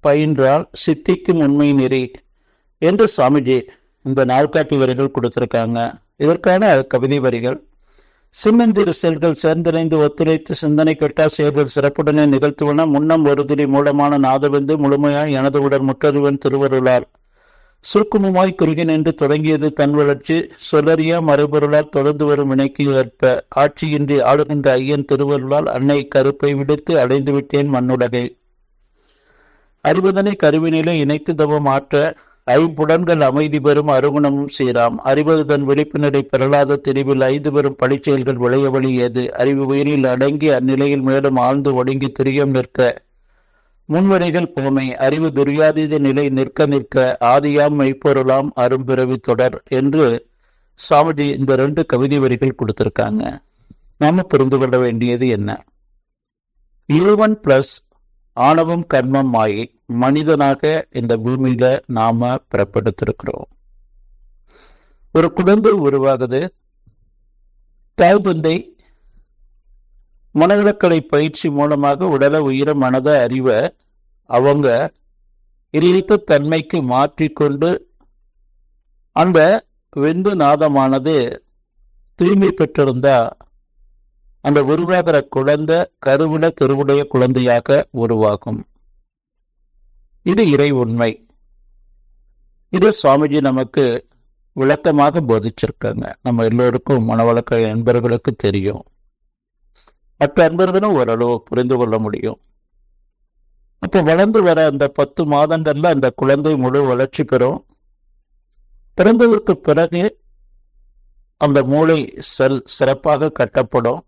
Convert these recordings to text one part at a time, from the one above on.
பயின்றால் சித்திக்கும் உண்மை நெறி என்று சுவாமிஜி இந்த நாள்காட்டி வரிகள் கொடுத்திருக்காங்க. இதற்கான கவிதை வரிகள். சின்னந்திரு செல்கள் சேர்ந்திணைந்து ஒத்துழைத்து சிந்தனை கெட்டா செயல்கள் சிறப்புடனே நிகழ்த்துவன முன்னம் ஒரு மூலமான நாதவெந்து முழுமையாய் எனது உடன் முற்றறிவன் திருவருளார். சுருக்குமுமாய் குறுகி நின்று தொடங்கியது தன் வளர்ச்சி சொலரியா மறுபொருளால் தொடர்ந்து வரும் வினைக்கு ஏற்ப ஆட்சியின்றி ஆளுகின்ற ஐயன் திருவருளால் அன்னை கருப்பை விடுத்து அடைந்து விட்டேன் மண்ணுலகை. அறிவதனை கருவினிலே இணைத்து தவம் ஆற்ற ஐம்புடன்கள் அமைதி பெறும் அருகுணமும் சீராம். அறிவது தன் விழிப்புணரை பெறலாத தெரிவில் ஐந்து பெறும் பழிச்செயல்கள் விளைய வழியது. அறிவு உயிரில் அடங்கி அந்நிலையில் மேலும் ஆழ்ந்து ஒடுங்கி திரியம் நிற்க. முன்வரைகள் போமை. அறிவு துரியாதீத நிலை நிற்க நிற்க ஆதியாம் மெய்ப்பொருளாம் அரும்பிறவி தொடர் என்று சாமிஜி இந்த ரெண்டு கவிதை வரிகள் கொடுத்திருக்காங்க. நாம புரிந்து கொள்ள வேண்டியது என்ன? இறைவன் பிளஸ் ஆணவம் கர்மம் ஆகி மனிதனாக இந்த பூமியில நாம பிறப்படுத்திருக்கிறோம் ஒரு குடும்பம் உருவாகுது. தாய்பந்தை மனநலக்கலை பயிற்சி மூலமாக உடல உயிர மனத அறிவை அவங்க இறைத்த தன்மைக்கு மாற்றிக்கொண்டு அந்த வெந்து நாதமானது தூய்மை பெற்றிருந்தா அந்த உருவாகிற குழந்தை கருவில திருவுடைய குழந்தையாக உருவாகும். இது இறை உண்மை. இது சுவாமிஜி நமக்கு விளக்கமாக போதிச்சிருக்காங்க. நம்ம எல்லோருக்கும் மனவழக்க நண்பர்களுக்கு தெரியும். மற்ற அன்பர்களும் ஓரளவு புரிந்து கொள்ள முடியும். அப்போ வளர்ந்து வர அந்த பத்து மாதங்கள்ல அந்த குழந்தை முழு வளர்ச்சி பெறும். பிறந்ததற்கு பிறகு அந்த மூளை செல் சிறப்பாக கட்டப்படும்.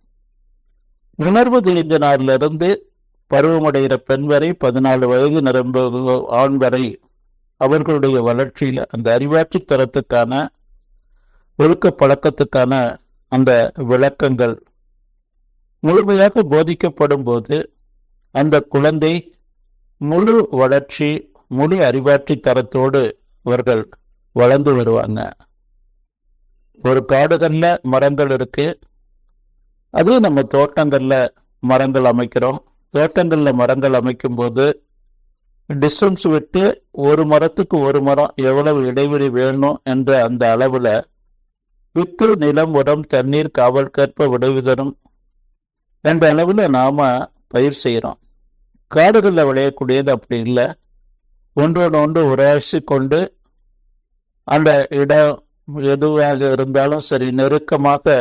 உணர்வு தெரிந்த நாளிலிருந்து பருவமடைகிற பெண் வரை பதினாலு வயது நிரம்ப ஆண் வரை அவர்களுடைய வளர்ச்சியில் அந்த அறிவாட்சி தரத்துக்கான ஒழுக்க பழக்கத்துக்கான அந்த விளக்கங்கள் முழுமையாக போதிக்கப்படும் போது அந்த குழந்தை முழு வளர்ச்சி முழு அறிவாட்சி தரத்தோடு அவர்கள் வளர்ந்து வருவாங்க. ஒரு காடுகள்ல மரங்கள் இருக்கு. அது நம்ம தோட்டங்களில் மரங்கள் அமைக்கிறோம். தோட்டங்களில் மரங்கள் அமைக்கும் போது டிஸ்டன்ஸ் விட்டு ஒரு மரத்துக்கு ஒரு மரம் எவ்வளவு இடைவெளி வேணும் என்ற அந்த அளவில் வித்து நிலம் உரம் தண்ணீர் காவல் கற்ப விடுவிதரும் என்ற அளவில் நாம் பயிர் செய்கிறோம் காடுகளில் விளையக்கூடியது அப்படி இல்லை. ஒன்றோடு ஒன்று உராசி கொண்டு அந்த இடம் எதுவாக இருந்தாலும் சரி நெருக்கமாக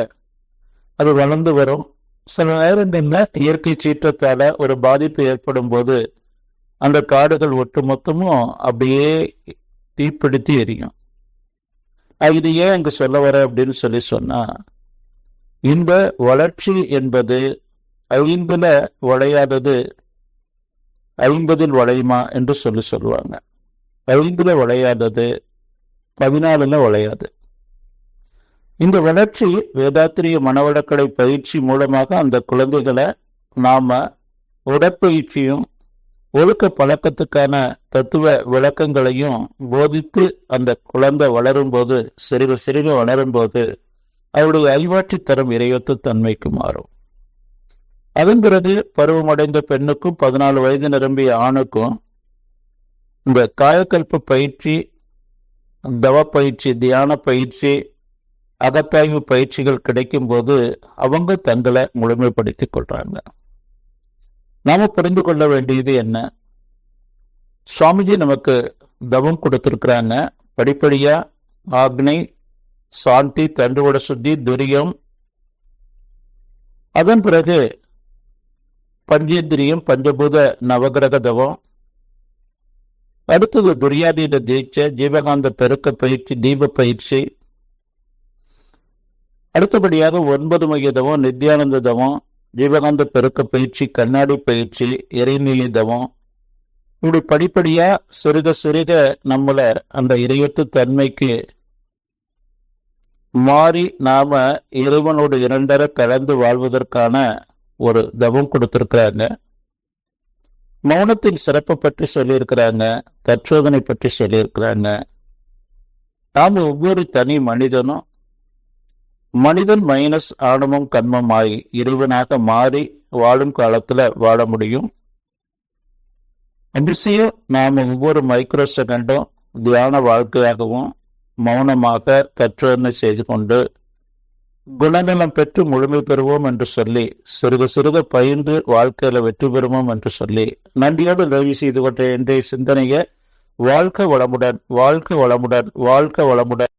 அது வளர்ந்து வரும். சில நேரங்களில் இயற்கை சீற்றத்தால ஒரு பாதிப்பு ஏற்படும் போது அந்த காடுகள் ஒட்டு மொத்தமும் அப்படியே தீப்பிடித்து எரியும். இது ஏன் அங்கு சொல்ல வர அப்படின்னு சொல்லி சொன்னா இன்ப வளர்ச்சி என்பது ஐந்துல விளையாதது ஐம்பதில் வளையுமா என்று சொல்லி சொல்லுவாங்க. ஐந்துல விளையாதது பதினாலுல விளையாது இந்த வளர்ச்சி வேதாத்திரிய மனவளக்கலை பயிற்சி மூலமாக அந்த குழந்தைகளை நாம உடற்பயிற்சியும் ஒழுக்க பழக்கத்துக்கான தத்துவ விளக்கங்களையும் போதித்து அந்த குழந்தை வளரும் போது சிறுக சிறுக வளரும் போது அவருடைய அறிவாற்றி தரும் இறையொத்த தன்மைக்கு மாறும். அதன் பிறகு பருவமடைந்த பெண்ணுக்கும் பதினாலு வயது நிரம்பிய ஆணுக்கும் இந்த காயக்கல்ப பயிற்சி தவ பயிற்சி தியான பயிற்சி அகத்தாய்வு பயிற்சிகள் கிடைக்கும் போது அவங்க தங்களை முழுமைப்படுத்திக் கொள்றாங்க. நாம புரிந்து கொள்ள வேண்டியது என்ன? சுவாமிஜி நமக்கு தவம் கொடுத்திருக்கிறாங்க. படிப்படியா ஆக்னை சாந்தி தண்டுவட சுத்தி துரியம். அதன் பிறகு பஞ்சேந்திரியம் பஞ்சபூத நவகிரக தவம். அடுத்தது துரியாதீத தீட்சை ஜீவகாந்த பெருக்க பயிற்சி தீப பயிற்சி அடுத்தபடியாக ஒன்பது மைய நித்யானந்த தவம் ஜீவகாந்த பெருக்க பயிற்சி கண்ணாடி பயிற்சி இறைநிலை தவம். இப்படி படிப்படியாக சிறுக சிறுக நம்மளை அந்த இறையத்து தன்மைக்கு மாறி நாம இறைவனோடு இரண்டர கலந்து வாழ்வதற்கான ஒரு தவம் கொடுத்திருக்கிறாங்க. மௌனத்தின் சிறப்பை பற்றி சொல்லியிருக்கிறாங்க தற்சோதனை பற்றி சொல்லியிருக்கிறாங்க. நாம் ஒவ்வொரு தனி மனிதனும் மனிதன் மைனஸ் ஆணவம் கண்மமாய் இறைவனாக மாறி வாழும் காலத்துல வாழ முடியும். அதிசயம் நாம் ஒவ்வொரு மைக்ரோ செகண்டும் தியான வாழ்க்கையாகவும் மௌனமாக கற்றோர்னை செய்து கொண்டு குணநலம் பெற்று முழுமை பெறுவோம் என்று சொல்லி சிறுக சிறுக பயின்று வாழ்க்கையில வெற்றி பெறுவோம் என்று சொல்லி நன்றியோடு உதவி செய்து கொண்ட இன்றைய சிந்தனையை வாழ்க்க வளமுடன் வாழ்க்க வளமுடன் வாழ்க்க வளமுடன்